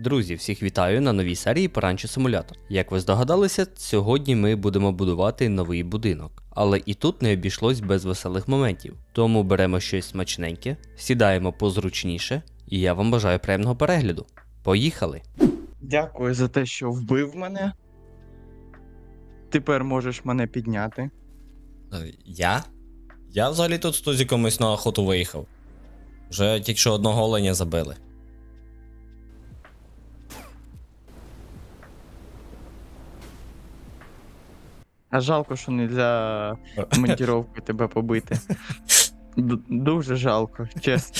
Друзі, всіх вітаю на новій серії Поранчо Симулятор. Як ви здогадалися, сьогодні ми будемо будувати новий будинок. Але і тут не обійшлось без веселих моментів. Тому беремо щось смачненьке, сідаємо позручніше, і я вам бажаю приємного перегляду. Поїхали! Дякую за те, що вбив мене. Тепер можеш мене підняти. Е, Я? Я взагалі тут з тузіком ось на охоту виїхав. Вже тільки що одного оленя забили. А жалко, що не для монтіровки тебе побити. Д- дуже жалко, чесно.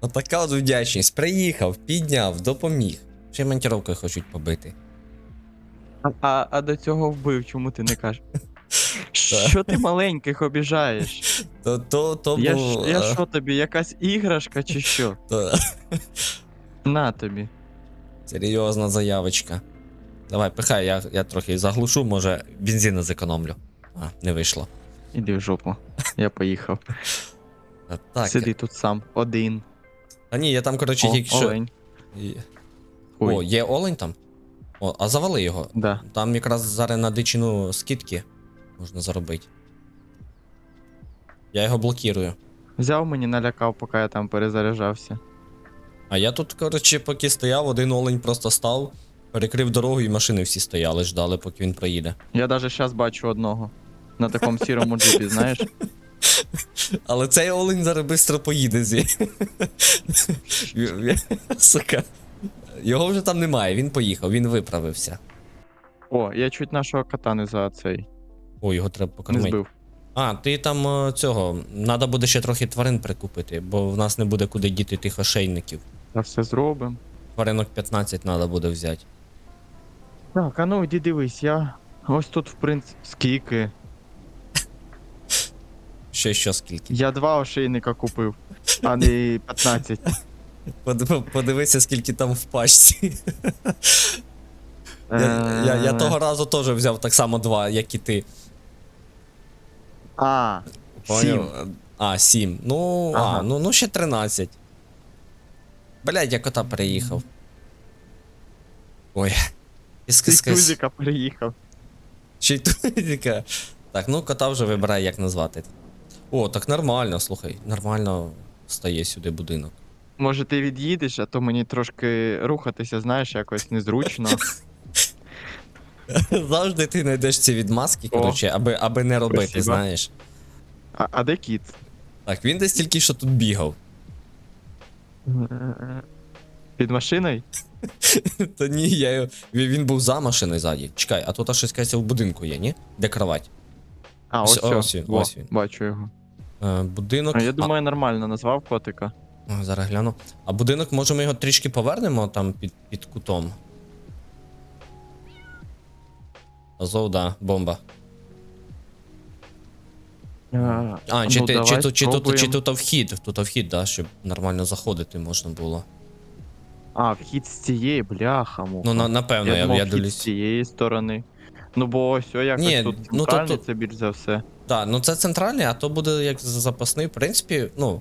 Отака от вдячність. Приїхав, підняв, допоміг. Ще й монтіровкою хочуть побити. А, а, а до цього вбив, чому ти не кажеш? Що ти маленьких обіжаєш? То, то, то Я, був, я е, що тобі, якась іграшка чи що? то- На тобі. серйозна заявочка. Давай, пихай, я, я трохи заглушу, може бензину зекономлю. А, не вийшло. Іди в жопу. Я поїхав. Так. Сиди тут сам, один. А ні, я там, коротше, О, тільки що. олень. Ой, О, є олень там? О, а завали його. да. Там якраз зараз на дичину скидки можна заробити. Я його блокірую. Взяв мені налякав, поки я там перезаряджався. А я тут, коротше, поки стояв, один олень просто став, перекрив дорогу і машини всі стояли, ждали, поки він проїде. Я навіть зараз бачу одного. На такому сірому джипі, знаєш? Але цей олень зараз швидко поїде зі. Сука. Його вже там немає, він поїхав, він виправився. О, я чуть нашого кота не за цей О, його треба не покормити. збив. А, ти там е, цього. Треба буде ще трохи тварин прикупити, бо в нас не буде куди діти тих ошейників. Та все зробимо. Тваринок 15 треба буде взяти. Так, а ну іди дивись, я. Ось тут, в принципі, скільки. Ще що скільки. Я два ошейника купив, а не 15. Подив- Подивися, скільки там в пачці. Я, я, я Е, того разу теж взяв так само два, як і ти. А, Поняв? сім. А, 7. Ну, Ага. а, ну, ну ще 13. Блядь, я кота переїхав. Ой. Іскискис. Тузіка приїхав. Ще й тузика. Так, ну кота вже вибирай, як назвати. О, так нормально, слухай. Нормально стає сюди будинок. Може ти від'їдеш, а то мені трошки рухатися, знаєш, якось незручно. Завжди ти знайдеш ці відмазки, коротше, аби, аби не робити, Спасибо. знаєш. А, а де кіт? Так, він десь тільки що тут бігав. Під машиною? Та ні, я його. Він, був за машиною ззаді. Чекай, а тут аж щось кажеться в будинку є, ні? Де кровать? А, Ось- ось, ось ось він, Во, ось він. Бачу його. Е, будинок. А я думаю, нормально назвав котика. А, зараз гляну. А будинок, може, ми його трішки повернемо там під, під кутом. Азов, да, бомба. А, А, чи, ну, ти, давай чи, тут, чи, тут, чи тут вхід, тут вхід, да, щоб нормально заходити можна було. А, вхід з цієї, бляха. муха. Ну, на, напевно, я, думав, я, вхід дивлюсь. з цієї сторони. Ну, бо ось о, якось Ні, тут ну, то- центральний, то- це більш за все. Так, ну це центральний, а то буде як запасний. В принципі, ну,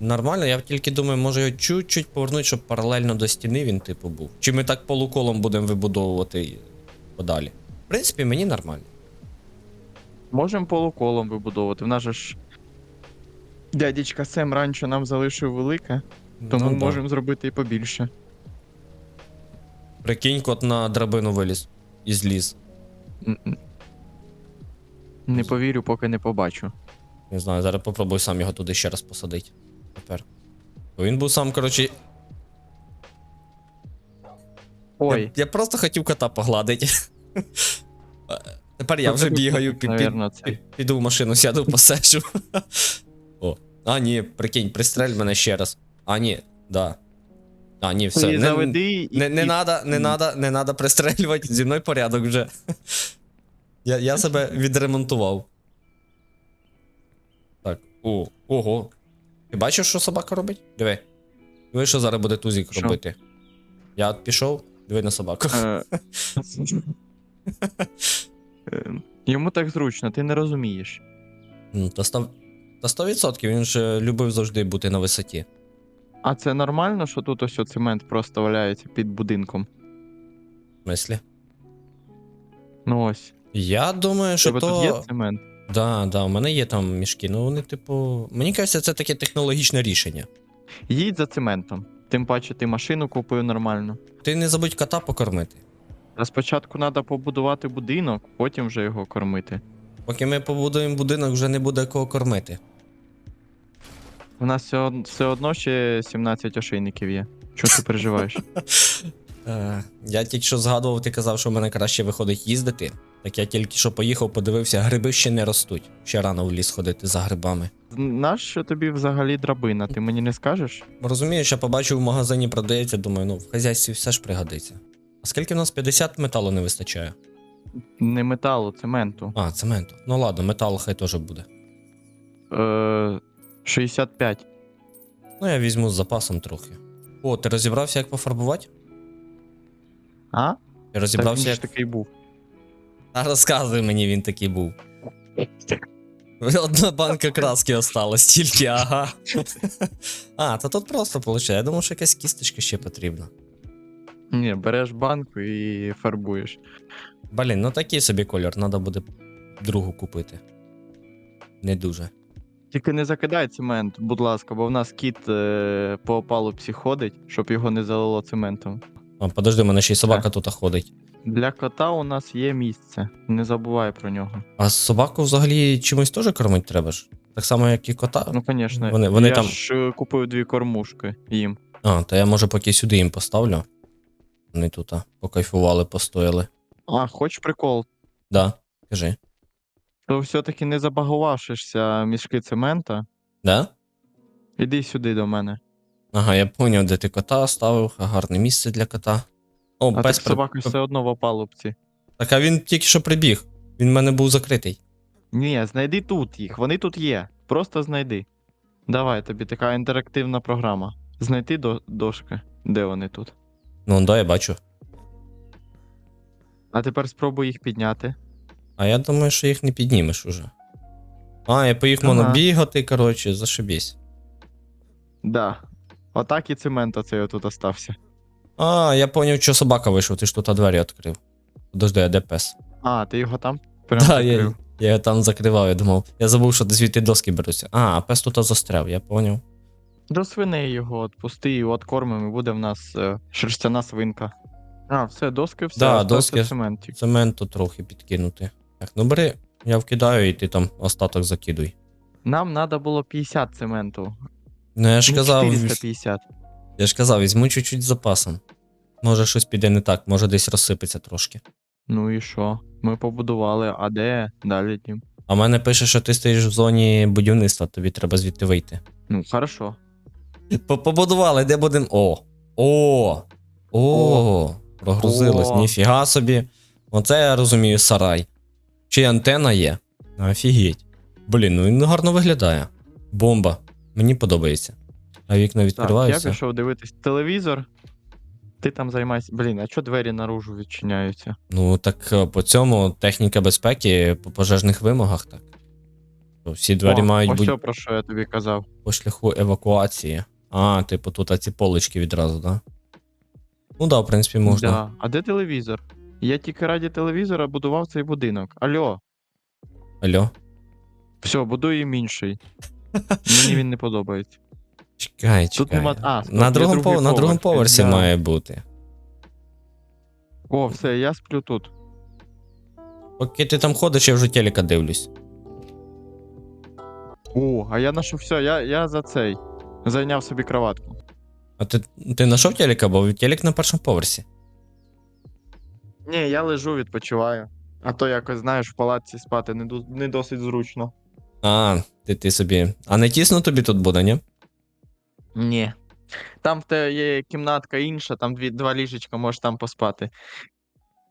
нормально. Я тільки думаю, може його чуть-чуть повернути, щоб паралельно до стіни він, типу, був. Чи ми так полуколом будемо вибудовувати подалі. В принципі, мені нормально. Можемо полуколом вибудовувати. В нас же ж дядечка Сем раніше нам залишив велике, тому Ну, да. можемо зробити і побільше. Прикинь, кот на драбину виліз і зліз. М-м. Не повірю, поки не побачу. Не знаю, зараз попробую сам його туди ще раз посадити. Тепер. Бо він був сам, коротше. Ой, Я, я просто хотів кота погладити. Тепер я вже бігаю, під, це. під, піду в машину, сяду, посежу. О. А, ні, прикинь, пристрель мене ще раз. А, ні, да. А, ні, все. Не, заведи і. не, не, і- надо, не, надо, не надо пристрелювати, зі мною порядок вже. Я, я себе відремонтував. Так, о, ого. Ти бачив, що собака робить? Диви. Диви, що зараз буде тузік Що? робити. Я пішов, диви на собаку. Е, е, Йому так зручно, ти не розумієш. Ну, та, став... та 100% він ж е, любив завжди бути на висоті. А це нормально, що тут ось цемент просто валяється під будинком? В смислі? Ну ось. Я думаю, що Тебе то. тут є цемент? Да, да, у мене є там мішки. Ну вони, типу. Мені кажеться, це таке технологічне рішення. Їдь за цементом. Тим паче ти машину купив нормально. Ти не забудь кота покормити. А спочатку треба побудувати будинок, потім вже його кормити. Поки ми побудуємо будинок, вже не буде кого кормити. У нас все, все одно ще 17 ошейників є. Чого ти переживаєш? Е, я тільки що згадував, ти казав, що в мене краще виходить їздити. Так я тільки що поїхав, подивився, гриби ще не ростуть. Ще рано в ліс ходити за грибами. Нащо тобі взагалі драбина? Ти мені не скажеш? Розумієш, я побачив в магазині продається, думаю, ну в хазяйстві все ж пригодиться. А скільки в нас 50 металу не вистачає? Не металу, цементу. А, цементу. Ну ладно, метал хай теж буде. Е, 65. Ну я візьму з запасом трохи. О, ти розібрався, як пофарбувати? А? Ти розібрався, як. такий був. А розказуй мені, він такий був. Одна банка краски осталась тільки, ага. А, то тут просто виходить. Я думав, що якась кісточка ще потрібна. Ні, береш банку і фарбуєш. Блін, ну такий собі колір, треба буде другу купити. Не дуже. Тільки не закидай цемент, будь ласка, бо в нас кіт е, по опалубці ходить, щоб його не залило цементом. А, подожди, у мене ще й собака тут ходить. Для кота у нас є місце. Не забувай про нього. А собаку взагалі чимось теж кормити треба ж? Так само, як і кота. Ну, звісно. Вони- вони я там- ж е, купив дві кормушки їм. А, то я може поки сюди їм поставлю. Вони тут а, покайфували, постояли. А, хоч прикол, Да, кажи. То все-таки не забагувавшишся мішки цемента. Да? Іди сюди до мене. Ага, я поняв, де ти кота ставив, гарне місце для кота. О, А пес так при... собака все одно в опалубці. Так, а він тільки що прибіг. Він в мене був закритий. Ні, знайди тут їх, вони тут є. Просто знайди. Давай, тобі така інтерактивна програма. Знайти до дошки, де вони тут. Ну, да, я бачу. А тепер спробуй їх підняти. А я думаю, що їх не піднімеш уже. А, я по їх Ага. можна бігати, коротше, зашибісь. Да. Отак і цемент оцей отут остався. А, я поняв, що собака вийшов, ти ж тут двері відкрив. Подожди, а де пес? А, ти його там? Прям Да, я, я його там закривав, я думав. Я забув, що звідти доски беруться. А, а пес тут застряв, я поняв. До свиней його відпусти і откормимо, і буде в нас е, шерстяна свинка. А, все, доски, все, Да, доски. цементик. Цементу трохи підкинути. Так, ну бери, я вкидаю, і ти там остаток закидуй. Нам треба було 50 цементу. Ну я ж Ну, казав, 450. я ж казав, візьму чуть-чуть з запасом. Може щось піде не так, може десь розсипеться трошки. Ну і що? Ми побудували, а де далі дім? А в мене пише, що ти стоїш в зоні будівництва, тобі треба звідти вийти. Ну, хорошо. По- Побудували, де будемо. О! О! О! Прогрузилось, О. ніфіга собі. Оце я розумію сарай. Чи антена є? Офігеть. Блін, ну він гарно виглядає. Бомба. Мені подобається. А вікна Так, я відкриваються. пішов дивитись телевізор. Ти там займайся. Блін, а чого двері наружу відчиняються? Ну так е, по цьому техніка безпеки по пожежних вимогах так. Всі двері О, мають ось бути що, про що я тобі казав. по шляху евакуації. А, типу, тут ці полички відразу, да? Ну да, в принципі, можна. Да. А де телевізор? Я тільки раді телевізора будував цей будинок. Алло, Алло? все, будуємо інший. Мені він не подобається. Чекай, чекай. Тут нема- а, стоп, на, є другому, другий пов- на другому поверсі да. має бути. О, все, я сплю тут. Поки ти там ходиш, я вже телека дивлюсь. О, а я ношу все, я, я за цей. Зайняв собі кроватку. А ти, ти знайшов телека, бо телек на першому поверсі. Ні, я лежу, відпочиваю. А то якось, знаєш, в палаці спати не, ду- не досить зручно. А, ти, ти собі. А не тісно тобі тут буде, ні? Ні. Там в тебе є кімнатка інша, там дві, два ліжечка, можеш там поспати.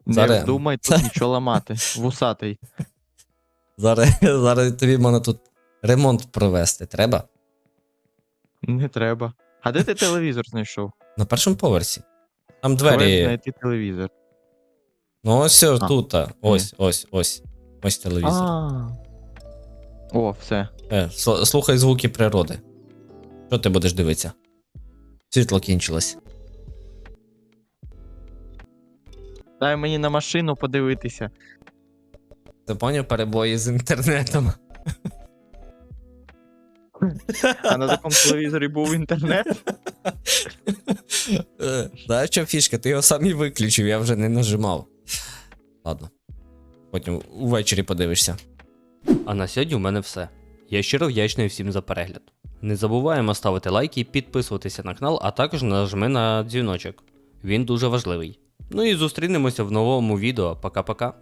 Не Зараз- вздумай тут нічого ламати. Вусатий. Зараз, зараз тобі можна тут ремонт провести. Треба? Не треба. А де ти телевізор знайшов? На першому поверсі. Там двері. знайти телевізор. Ну ось А. тут. а. Ось, ось, ось. Ось телевізор. А. О, все. Е, слухай звуки природи. Що ти будеш дивитися? Світло кінчилось. Дай мені на машину подивитися. Ти поняв перебої з інтернетом. А на такому телевізорі був інтернет. Е, Знаєш, що фішка? Ти його сам і виключив, я вже не нажимав. Ладно. Потім увечері подивишся. А на сьогодні у мене все. Я щиро вдячний всім за перегляд. Не забуваємо ставити лайки, підписуватися на канал, а також нажми на дзвіночок. Він дуже важливий. Ну і зустрінемося в новому відео. Пока-пока.